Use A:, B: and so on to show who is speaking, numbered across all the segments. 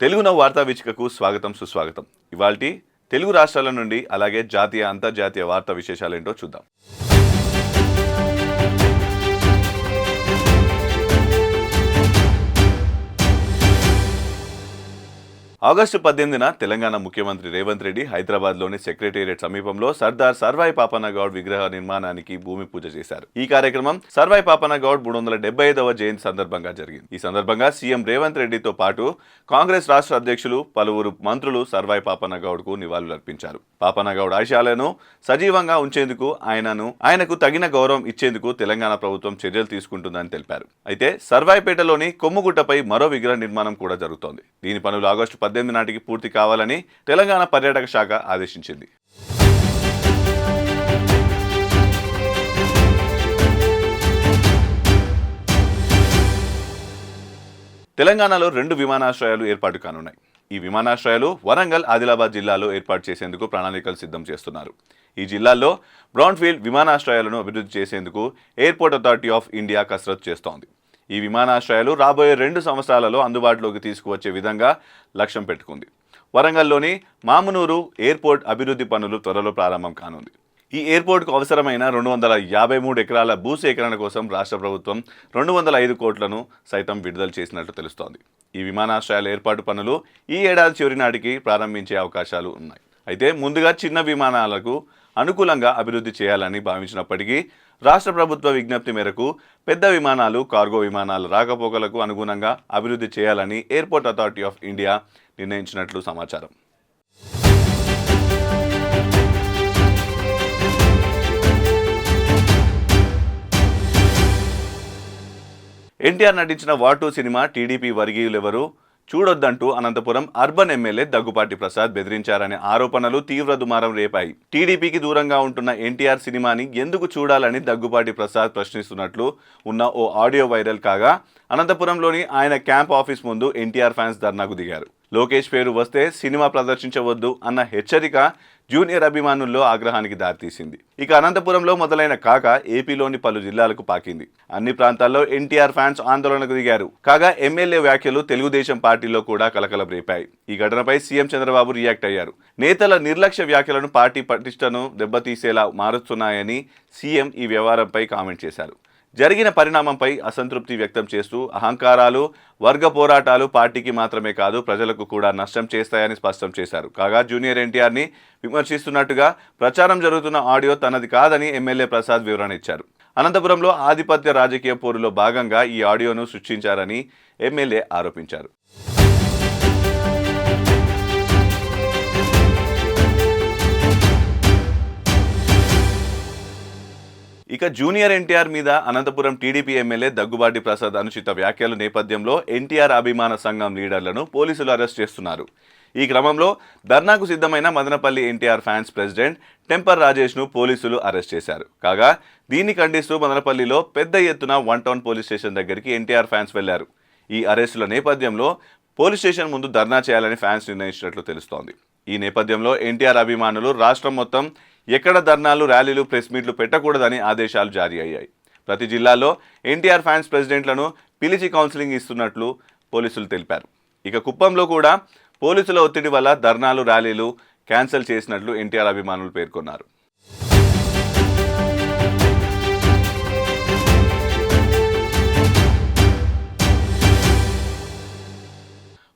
A: తెలుగున వార్తా వీచికకు స్వాగతం సుస్వాగతం. ఇవాల్టి తెలుగు రాష్ట్రాల నుండి అలాగే జాతీయ అంతర్జాతీయ వార్తా విశేషాలేంటో చూద్దాం. ఆగస్టు పద్దెనిమిదిన తెలంగాణ ముఖ్యమంత్రి రేవంత్ రెడ్డి హైదరాబాద్లోని సెక్రటేరియట్ సమీపంలో సర్దార్ సర్వాయి పాపన్న గౌడ్ విగ్రహ నిర్మాణానికి భూమి పూజ చేశారు. ఈ కార్యక్రమం సర్వాయి పాపన్న గౌడ్ మూడు వందల డెబ్బై ఐదవ జయంతి సందర్భంగా జరిగింది. ఈ సందర్భంగా సీఎం రేవంత్ రెడ్డితో పాటు కాంగ్రెస్ రాష్ట్ర అధ్యక్షులు పలువురు మంత్రులు సర్వాయి పాపనగౌడ్కు నివాళులర్పించారు. పాపన్న గౌడ్ ఆశయాలను సజీవంగా ఉంచేందుకు ఆయనను ఆయనకు తగిన గౌరవం ఇచ్చేందుకు తెలంగాణ ప్రభుత్వం చర్యలు తీసుకుంటుందని తెలిపారు. అయితే సర్వాయిపేటలోని కొమ్ముగుట్టపై మరో విగ్రహ నిర్మాణం కూడా జరుగుతోంది. దీని పనులు ఆగస్టు పద్దెనిమిది నాటికి పూర్తి కావాలని తెలంగాణ పర్యాటక శాఖ ఆదేశించింది. తెలంగాణలో రెండు విమానాశ్రయాలు ఏర్పాటు కానున్నాయి. ఈ విమానాశ్రయాలు వరంగల్ ఆదిలాబాద్ జిల్లాలో ఏర్పాటు చేసేందుకు ప్రణాళికలు సిద్ధం చేస్తున్నారు. ఈ జిల్లాల్లో బ్రౌన్ఫీల్డ్ విమానాశ్రయాలను అభివృద్ధి చేసేందుకు ఎయిర్పోర్ట్ అథారిటీ ఆఫ్ ఇండియా కసరత్తు చేస్తోంది. ఈ విమానాశ్రయాలు రాబోయే రెండు సంవత్సరాలలో అందుబాటులోకి తీసుకువచ్చే విధంగా లక్ష్యం పెట్టుకుంది. వరంగల్లోని మామునూరు ఎయిర్పోర్ట్ అభివృద్ధి పనులు త్వరలో ప్రారంభం కానుంది. ఈ ఎయిర్పోర్ట్కు అవసరమైన రెండు వందల యాభై మూడు ఎకరాల భూసేకరణ కోసం రాష్ట్ర ప్రభుత్వం రెండు వందల ఐదు కోట్లను సైతం విడుదల చేసినట్లు తెలుస్తోంది. ఈ విమానాశ్రయాల ఏర్పాటు పనులు ఈ ఏడాది చివరి నాటికి ప్రారంభించే అవకాశాలు ఉన్నాయి. అయితే ముందుగా చిన్న విమానాలకు అనుకూలంగా అభివృద్ధి చేయాలని భావించినప్పటికీ రాష్ట్ర ప్రభుత్వ విజ్ఞప్తి మేరకు పెద్ద విమానాలు కార్గో విమానాల రాకపోకలకు అనుగుణంగా అభివృద్ధి చేయాలని ఎయిర్పోర్ట్ అథారిటీ ఆఫ్ ఇండియా నిర్ణయించినట్లు సమాచారం. ఎన్టీఆర్ నటించిన వాటు సినిమా టీడీపీ వర్గీయులెవరు? చూడొద్దంటూ అనంతపురం అర్బన్ ఎమ్మెల్యే దగ్గుపాటి ప్రసాద్ బెదిరించారనే ఆరోపణలు తీవ్ర దుమారం రేపాయి. టీడీపీకి దూరంగా ఉంటున్న ఎన్టీఆర్ సినిమాని ఎందుకు చూడాలని దగ్గుపాటి ప్రసాద్ ప్రశ్నిస్తున్నట్లు ఉన్న ఓ ఆడియో వైరల్ కాగా అనంతపురంలోని ఆయన క్యాంప్ ఆఫీస్ ముందు ఎన్టీఆర్ ఫ్యాన్స్ ధర్నాకు దిగారు. లోకేష్ పేరు వస్తే సినిమా ప్రదర్శించవద్దు అన్న హెచ్చరిక జూనియర్ అభిమానుల్లో ఆగ్రహానికి దారితీసింది. ఇక అనంతపురంలో మొదలైన కాక ఏపీలోని పలు జిల్లాలకు పాకింది. అన్ని ప్రాంతాల్లో ఎన్టీఆర్ ఫ్యాన్స్ ఆందోళనకు దిగారు. కాగా ఎమ్మెల్యే వ్యాఖ్యలు తెలుగుదేశం పార్టీలో కూడా కలకలం రేపాయి ఈ ఘటనపై సీఎం చంద్రబాబు రియాక్ట్ అయ్యారు. నేతల నిర్లక్ష్య వ్యాఖ్యలను పార్టీ పటిష్టను దెబ్బతీసేలా మారుస్తున్నాయని సీఎం ఈ వ్యవహారంపై కామెంట్ చేశారు. జరిగిన పరిణామంపై అసంతృప్తి వ్యక్తం చేస్తూ అహంకారాలు వర్గ పోరాటాలు పార్టీకి మాత్రమే కాదు ప్రజలకు కూడా నష్టం చేస్తాయని స్పష్టం చేశారు. కాగా జూనియర్ ఎన్టీఆర్ని విమర్శిస్తున్నట్టుగా ప్రచారం జరుగుతున్న ఆడియో తనది కాదని ఎమ్మెల్యే ప్రసాద్ వివరణ ఇచ్చారు. అనంతపురంలో ఆధిపత్య రాజకీయ పోరులో భాగంగా ఈ ఆడియోను సృష్టించారని ఎమ్మెల్యే ఆరోపించారు. ఇక జూనియర్ ఎన్టీఆర్ మీద అనంతపురం టీడీపీ ఎమ్మెల్యే దగ్గుబాటి ప్రసాద్ అనుచిత వ్యాఖ్యల నేపథ్యంలో ఎన్టీఆర్ అభిమాన సంఘం లీడర్లను పోలీసులు అరెస్ట్ చేస్తున్నారు. ఈ క్రమంలో ధర్నాకు సిద్ధమైన Madanapalle NTR fans president temper రాజేష్ను పోలీసులు అరెస్ట్ చేశారు. కాగా దీన్ని ఖండిస్తూ మదనపల్లిలో పెద్ద ఎత్తున వన్ టౌన్ పోలీస్ స్టేషన్ దగ్గరికి ఎన్టీఆర్ ఫ్యాన్స్ వెళ్ళారు. ఈ అరెస్టుల నేపథ్యంలో పోలీస్ స్టేషన్ ముందు ధర్నా చేయాలని ఫ్యాన్స్ నిర్ణయించినట్లు తెలుస్తోంది. ఈ నేపథ్యంలో ఎన్టీఆర్ అభిమానులు రాష్ట్రం మొత్తం ఎక్కడ ధర్నాలు ర్యాలీలు ప్రెస్ మీట్లు పెట్టకూడదని ఆదేశాలు జారీ అయ్యాయి. ప్రతి జిల్లాలో ఎన్టీఆర్ ఫ్యాన్స్ ప్రెసిడెంట్లను పిలిచి కౌన్సిలింగ్ ఇస్తున్నట్లు పోలీసులు తెలిపారు. ఇక కుప్పంలో కూడా పోలీసుల ఒత్తిడి వల్ల ధర్నాలు ర్యాలీలు క్యాన్సిల్ చేసినట్లు ఎన్టీఆర్ అభిమానులు పేర్కొన్నారు.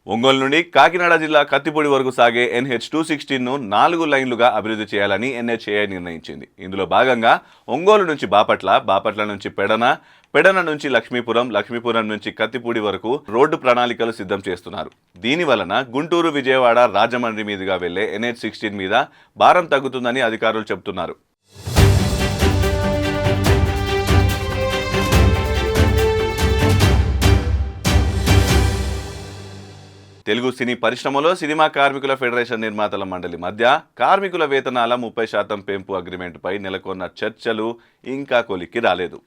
A: ఒంగోలు నుండి కాకినాడ జిల్లా కత్తిపూడి వరకు సాగే ఎన్హెచ్ టూ సిక్స్టీన్ను నాలుగు లైన్లుగా అభివృద్ధి చేయాలని ఎన్హెచ్ఏఐ నిర్ణయించింది. ఇందులో భాగంగా ఒంగోలు నుంచి బాపట్ల బాపట్ల నుంచి పెడన పెడన నుంచి లక్ష్మీపురం లక్ష్మీపురం నుంచి కత్తిపూడి వరకు రోడ్డు ప్రణాళికలు సిద్ధం చేస్తున్నారు. దీని వలన గుంటూరు విజయవాడ రాజమండ్రి మీదుగా వెళ్ళే ఎన్హెచ్ సిక్స్టీన్ మీద భారం తగ్గుతుందని అధికారులు చెబుతున్నారు. తెలుగు సినీ పరిశ్రమలో సినిమా కార్మికుల ఫెడరేషన్ నిర్మాతల మండలి మధ్య కార్మికుల వేతనాల ముప్పై శాతం పెంపు అగ్రిమెంట్పై నెలకొన్న చర్చలు ఇంకా కొలిక్కి రాలేదు.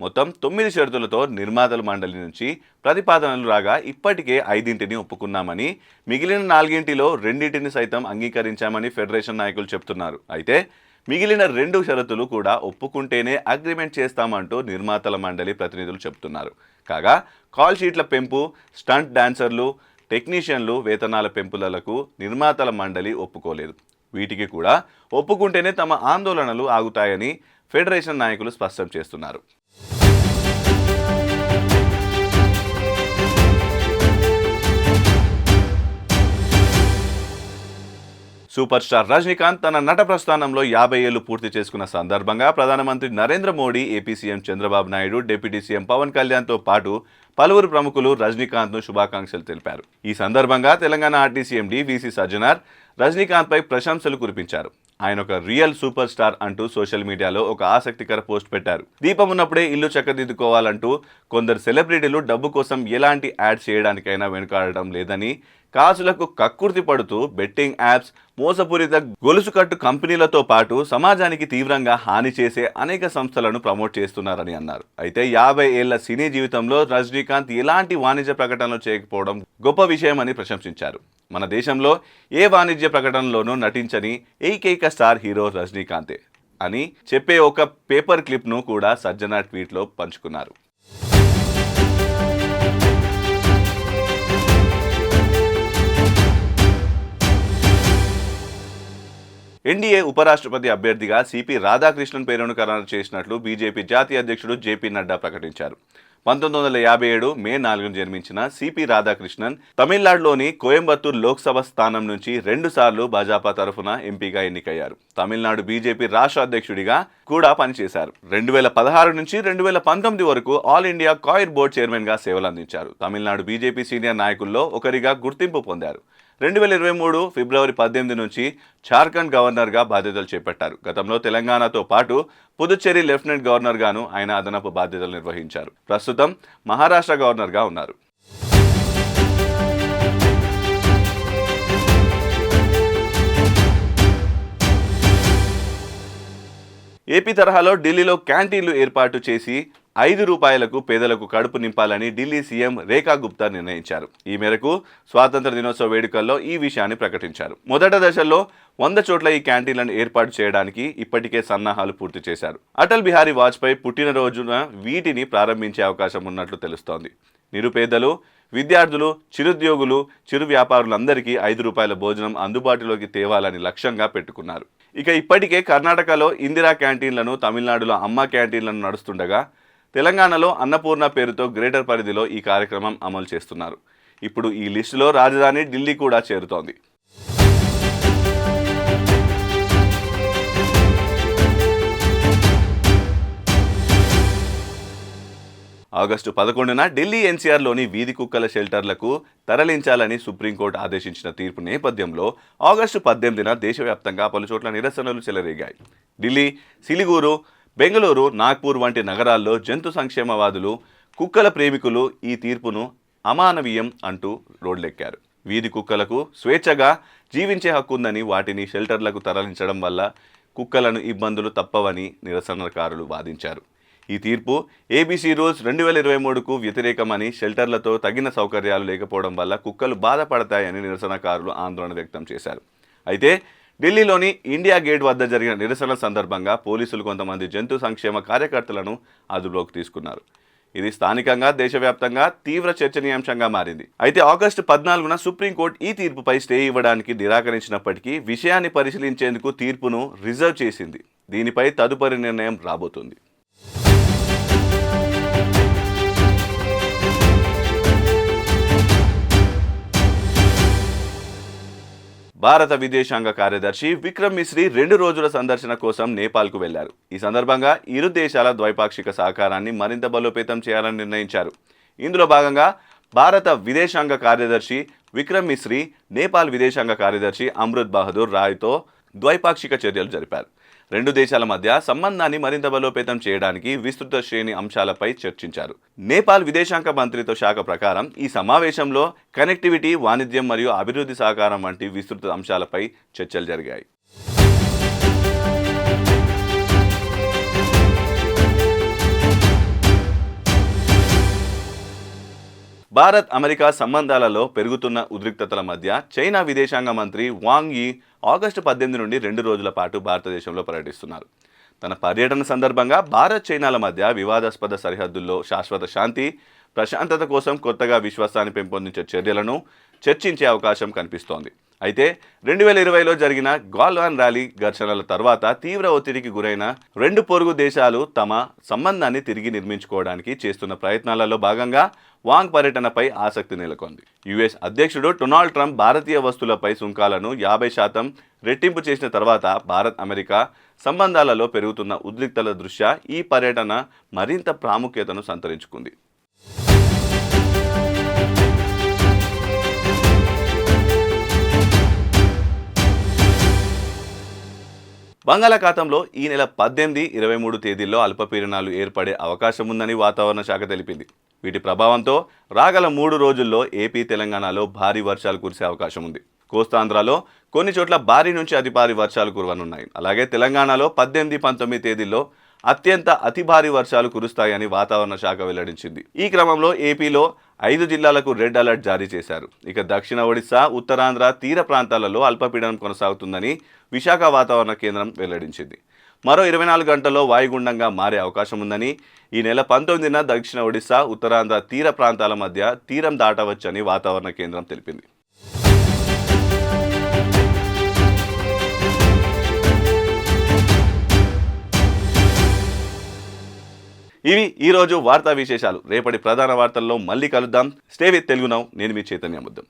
A: మొత్తం తొమ్మిది షరతులతో నిర్మాతల మండలి నుంచి ప్రతిపాదనలు రాగా ఇప్పటికే ఐదింటిని ఒప్పుకున్నామని మిగిలిన నాలుగింటిలో రెండింటిని సైతం అంగీకరించామని ఫెడరేషన్ నాయకులు చెప్తున్నారు. అయితే మిగిలిన రెండు షరతులు కూడా ఒప్పుకుంటేనే అగ్రిమెంట్ చేస్తామంటూ నిర్మాతల మండలి ప్రతినిధులు చెబుతున్నారు కాగా కాల్ షీట్ల పెంపు స్టంట్ డాన్సర్లు టెక్నీషియన్లు వేతనాల పెంపులకు నిర్మాతల మండలి ఒప్పుకోలేదు. వీటికి కూడా ఒప్పుకుంటేనే తమ ఆందోళనలు ఆగుతాయని ఫెడరేషన్ నాయకులు స్పష్టం చేస్తున్నారు. సూపర్ స్టార్ రజనీకాంత్ తన నట ప్రస్థానంలో యాభై ఏళ్ళు పూర్తి చేసుకున్న సందర్భంగా ప్రధానమంత్రి Narendra Modi AP CM Chandrababu Naidu deputy CM Pavan కళ్యాణ్తో పాటు పలువురు ప్రముఖులు రజనీకాంత్ను శుభాకాంక్షలు తెలిపారు. ఈ సందర్భంగా Telangana RTC MD VC Sajjanar రజనీకాంత్పై ప్రశంసలు కురిపించారు. ఆయన ఒక రియల్ సూపర్ స్టార్ అంటూ సోషల్ మీడియాలో ఒక ఆసక్తికర పోస్ట్ పెట్టారు. దీపం ఉన్నప్పుడే ఇల్లు చక్కదిద్దుకోవాలంటూ కొందరు సెలబ్రిటీలు డబ్బు కోసం ఎలాంటి యాడ్ చేయడానికైనా వెనుకాడడం లేదని కాసులకు కక్కుర్తి పడుతూ బెట్టింగ్ యాప్స్ మోసపూరిత గొలుసుకట్టు కంపెనీలతో పాటు సమాజానికి తీవ్రంగా హాని చేసే అనేక సంస్థలను ప్రమోట్ చేస్తున్నారని అన్నారు. అయితే యాభై ఏళ్ళ సినీ జీవితంలో రజనీకాంత్ ఎలాంటి వాణిజ్య ప్రకటనలు చేయకపోవడం గొప్ప విషయమని ప్రశంసించారు. మన దేశంలో ఏ వాణిజ్య ప్రకటనలోనూ నటించని ఏకైక స్టార్ హీరో రజనీకాంతే అని చెప్పే ఒక పేపర్ క్లిప్ను కూడా సజ్జన ట్వీట్లో పంచుకున్నారు. ఎన్డీఏ ఉపరాష్ట్రపతి అభ్యర్థిగా సిపి రాధాకృష్ణన్ పేరును ఖరారు చేసినట్లు బీజేపీ జాతీయ అధ్యక్షుడు జేపీ నడ్డా ప్రకటించారు. పంతొమ్మిది వందల యాభై ఏడు మే నాలుగున జన్మించిన సిపి రాధాకృష్ణన్ తమిళనాడులోని కోయంబత్తూర్ లోక్సభ స్థానం నుంచి రెండు సార్లు భాజపా తరఫున ఎంపీగా ఎన్నికయ్యారు. తమిళనాడు బీజేపీ రాష్ట్ర అధ్యక్షుడిగా కూడా పనిచేశారు. రెండు వేల పదహారు నుంచి రెండు వేల పంతొమ్మిది వరకు ఆల్ ఇండియా కాయిర్ బోర్డ్ చైర్మన్గా సేవలందించారు. తమిళనాడు బీజేపీ సీనియర్ నాయకుల్లో ఒకరిగా గుర్తింపు పొందారు. రెండు వేల ఇరవై మూడు ఫిబ్రవరి పద్దెనిమిది నుంచి జార్ఖండ్ గవర్నర్గా బాధ్యతలు చేపట్టారు. గతంలో తెలంగాణతో పాటు పుదుచ్చేరి లెఫ్టినెంట్ గవర్నర్గాను ఆయన అదనపు బాధ్యతలు నిర్వహించారు. ప్రస్తుతం మహారాష్ట్ర గవర్నర్గా ఉన్నారు. ఏపీ తరహాలో ఢిల్లీలో క్యాంటీన్లు ఏర్పాటు చేసి ఐదు రూపాయలకు పేదలకు కడుపు నింపాలని ఢిల్లీ సీఎం రేఖా గుప్తా నిర్ణయించారు. ఈ మేరకు స్వాతంత్ర దినోత్సవ వేడుకల్లో ఈ విషయాన్ని ప్రకటించారు. మొదట దశలో వంద చోట్ల ఈ క్యాంటీన్లను ఏర్పాటు చేయడానికి ఇప్పటికే సన్నాహాలు పూర్తి చేశారు. అటల్ బిహారీ వాజ్పేయి పుట్టినరోజున వీటిని ప్రారంభించే అవకాశం ఉన్నట్లు తెలుస్తోంది. నిరుపేదలు విద్యార్థులు చిరుద్యోగులు చిరు వ్యాపారులందరికీ ఐదు రూపాయల భోజనం అందుబాటులోకి తేవాలని లక్ష్యంగా పెట్టుకున్నారు. ఇక ఇప్పటికే కర్ణాటకలో ఇందిరా క్యాంటీన్లను తమిళనాడులో అమ్మ క్యాంటీన్లను నడుస్తుండగా తెలంగాణలో అన్నపూర్ణ పేరుతో గ్రేటర్ పరిధిలో ఈ కార్యక్రమం అమలు చేస్తున్నారు. ఇప్పుడు ఈ లిస్టులో రాజధాని ఢిల్లీ కూడా చేరుతోంది. ఆగస్టు పదకొండున ఢిల్లీ ఎన్సీఆర్లోని వీధి కుక్కల షెల్టర్లకు తరలించాలని సుప్రీంకోర్టు ఆదేశించిన తీర్పు నేపథ్యంలో ఆగస్టు పద్దెనిమిదిన దేశవ్యాప్తంగా పలుచోట్ల నిరసనలు చెలరేగాయి. ఢిల్లీ సిలిగూరు బెంగళూరు నాగ్పూర్ వంటి నగరాల్లో జంతు సంక్షేమవాదులు కుక్కల ప్రేమికులు ఈ తీర్పును అమానవీయం అంటూ రోడ్లెక్కారు. వీధి కుక్కలకు స్వేచ్ఛగా జీవించే హక్కు ఉందని వాటిని షెల్టర్లకు తరలించడం వల్ల కుక్కలను ఇబ్బందులు తప్పవని నిరసనకారులు వాదించారు. ఈ తీర్పు ఏబీసీ రూల్స్ రెండు వేల ఇరవై మూడుకు వ్యతిరేకమని షెల్టర్లతో తగిన సౌకర్యాలు లేకపోవడం వల్ల కుక్కలు బాధపడతాయని నిరసనకారులు ఆందోళన వ్యక్తం చేశారు. అయితే ఢిల్లీలోని ఇండియా గేట్ వద్ద జరిగిన నిరసనల సందర్భంగా పోలీసులు కొంతమంది జంతు సంక్షేమ కార్యకర్తలను అదుపులోకి తీసుకున్నారు. ఇది స్థానికంగా దేశవ్యాప్తంగా తీవ్ర చర్చనీయాంశంగా మారింది. అయితే ఆగస్టు పద్నాలుగున సుప్రీంకోర్టు ఈ తీర్పుపై స్టే ఇవ్వడానికి నిరాకరించినప్పటికీ విషయాన్ని పరిశీలించేందుకు తీర్పును రిజర్వ్ చేసింది. దీనిపై తదుపరి నిర్ణయం రాబోతుంది. భారత విదేశాంగ కార్యదర్శి విక్రమ్ మిశ్రీ రెండు రోజుల సందర్శన కోసం నేపాల్కు వెళ్ళారు. ఈ సందర్భంగా ఇరు దేశాల ద్వైపాక్షిక సహకారాన్ని మరింత బలోపేతం చేయాలని నిర్ణయించారు. ఇందులో భాగంగా భారత విదేశాంగ కార్యదర్శి విక్రమ్ మిశ్రీ నేపాల్ విదేశాంగ కార్యదర్శి అమృత్ బహదూర్ రాయ్తో ద్వైపాక్షిక చర్యలు జరిపారు. రెండు దేశాల మధ్య సంబంధాన్ని మరింత బలోపేతం చేయడానికి విస్తృత శ్రేణి అంశాలపై చర్చించారు. నేపాల్ విదేశాంగ మంత్రిత్వ శాఖ ప్రకారం ఈ సమావేశంలో కనెక్టివిటీ వాణిజ్యం మరియు అభివృద్ధి సహకారం వంటి విస్తృత అంశాలపై చర్చలు జరిగాయి. భారత్ అమెరికా సంబంధాలలో పెరుగుతున్న ఉద్రిక్తతల మధ్య చైనా విదేశాంగ మంత్రి వాంగ్ యీ ఆగస్టు పద్దెనిమిది నుండి రెండు రోజుల పాటు భారతదేశంలో పర్యటిస్తున్నారు. తన పర్యటన సందర్భంగా భారత్ చైనాల మధ్య వివాదాస్పద సరిహద్దుల్లో శాశ్వత శాంతి ప్రశాంతత కోసం కొత్తగా విశ్వాసాన్ని పెంపొందించే చర్యలను చర్చించే అవకాశం కనిపిస్తోంది. అయితే రెండు వేల ఇరవైలో జరిగిన గాల్వాన్ ర్యాలీ ఘర్షణల తర్వాత తీవ్ర ఒత్తిడికి గురైన రెండు పొరుగు దేశాలు తమ సంబంధాన్ని తిరిగి నిర్మించుకోవడానికి చేస్తున్న ప్రయత్నాలలో భాగంగా వాంగ్ పర్యటనపై ఆసక్తి నెలకొంది. యుఎస్ అధ్యక్షుడు డొనాల్డ్ ట్రంప్ భారతీయ వస్తువులపై సుంకాలను యాభై శాతం రెట్టింపు చేసిన తర్వాత భారత్ అమెరికా సంబంధాలలో పెరుగుతున్న ఉద్రిక్తల దృష్ట్యా ఈ పర్యటన మరింత ప్రాముఖ్యతను సంతరించుకుంది. బంగాళాఖాతంలో ఈ నెల పద్దెనిమిది ఇరవై మూడు తేదీల్లో అల్పపీడనాలు ఏర్పడే అవకాశం ఉందని వాతావరణ శాఖ తెలిపింది. వీటి ప్రభావంతో రాగల మూడు రోజుల్లో ఏపీ తెలంగాణలో భారీ వర్షాలు కురిసే అవకాశం ఉంది కోస్తాంధ్రలో కొన్ని చోట్ల భారీ నుంచి అతి భారీ వర్షాలు కురవనున్నాయి. అలాగే తెలంగాణలో పద్దెనిమిది పంతొమ్మిది తేదీల్లో అత్యంత అతి భారీ వర్షాలు కురుస్తాయని వాతావరణ శాఖ వెల్లడించింది. ఈ క్రమంలో ఏపీలో ఐదు జిల్లాలకు రెడ్ అలర్ట్ జారీ చేశారు. ఇక దక్షిణ ఒడిశా ఉత్తరాంధ్ర తీర ప్రాంతాలలో అల్పపీడనం కొనసాగుతుందని విశాఖ వాతావరణ కేంద్రం వెల్లడించింది. మరో ఇరవై నాలుగు గంటల్లో వాయుగుండంగా మారే అవకాశం ఉందని ఈ నెల పంతొమ్మిదిన దక్షిణ ఒడిశా ఉత్తరాంధ్ర తీర ప్రాంతాల మధ్య తీరం దాటవచ్చని వాతావరణ కేంద్రం తెలిపింది. ఇవి ఈరోజు వార్తా విశేషాలు. రేపటి ప్రధాన వార్తల్లో మళ్ళీ కలుద్దాం. స్టే విత్ తెలుగు నేను మీ చైతన్య ముద్దం.